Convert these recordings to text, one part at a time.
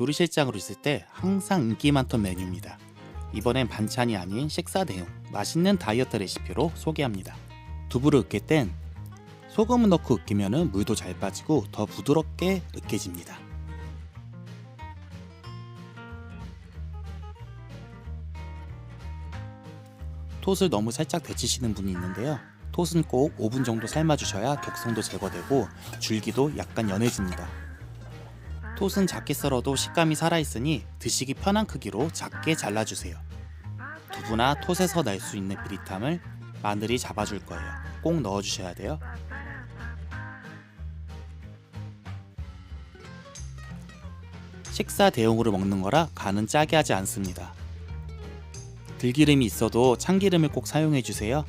조리실장으로 있을 때 항상 인기 많던 메뉴입니다. 이번엔 반찬이 아닌 식사 대용 맛있는 다이어트 레시피로 소개합니다. 두부를 으깰 땐 소금을 넣고 으깨면 물도 잘 빠지고 더 부드럽게 으깨집니다. 톳을 너무 살짝 데치시는 분이 있는데요. 톳은 꼭 5분 정도 삶아주셔야 독성도 제거되고 줄기도 약간 연해집니다. 톳은 작게 썰어도 식감이 살아있으니 드시기 편한 크기로 작게 잘라주세요. 두부나 톳에서 날 수 있는 비릿함을 마늘이 잡아줄 거예요. 꼭 넣어주셔야 돼요. 식사 대용으로 먹는 거라 간은 짜게 하지 않습니다. 들기름이 있어도 참기름을 꼭 사용해 주세요.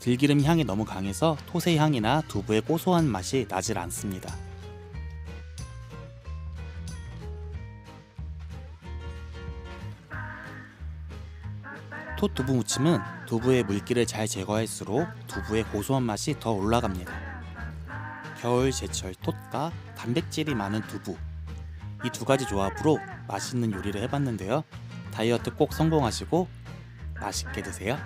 들기름 향이 너무 강해서 톳의 향이나 두부의 고소한 맛이 나질 않습니다. 톳 두부 무침은 두부의 물기를 잘 제거할수록 두부의 고소한 맛이 더 올라갑니다. 겨울 제철 톳과 단백질이 많은 두부 이 두 가지 조합으로 맛있는 요리를 해봤는데요. 다이어트 꼭 성공하시고 맛있게 드세요.